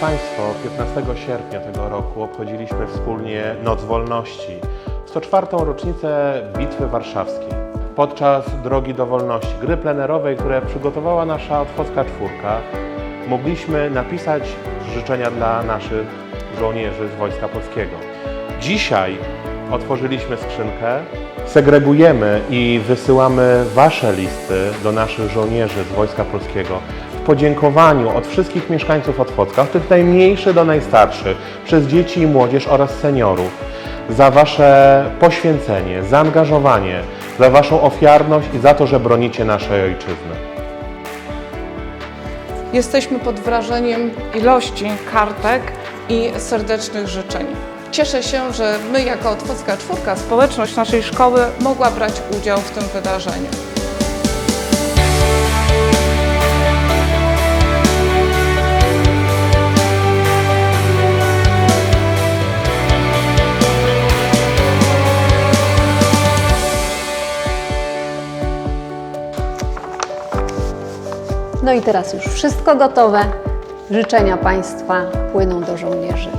Państwo, 15 sierpnia tego roku obchodziliśmy wspólnie Noc Wolności, 104. rocznicę Bitwy Warszawskiej. Podczas Drogi do Wolności, gry plenerowej, które przygotowała nasza Otwocka Czwórka, mogliśmy napisać życzenia dla naszych żołnierzy z Wojska Polskiego. Dzisiaj otworzyliśmy skrzynkę, segregujemy i wysyłamy Wasze listy do naszych żołnierzy z Wojska Polskiego podziękowaniu od wszystkich mieszkańców Otwocka, od tych najmniejszych do najstarszych, przez dzieci i młodzież oraz seniorów, za Wasze poświęcenie, zaangażowanie, za Waszą ofiarność i za to, że bronicie naszej ojczyzny. Jesteśmy pod wrażeniem ilości kartek i serdecznych życzeń. Cieszę się, że my jako Otwocka Czwórka, społeczność naszej szkoły mogła brać udział w tym wydarzeniu. No i teraz już wszystko gotowe. Życzenia Państwa płyną do żołnierzy.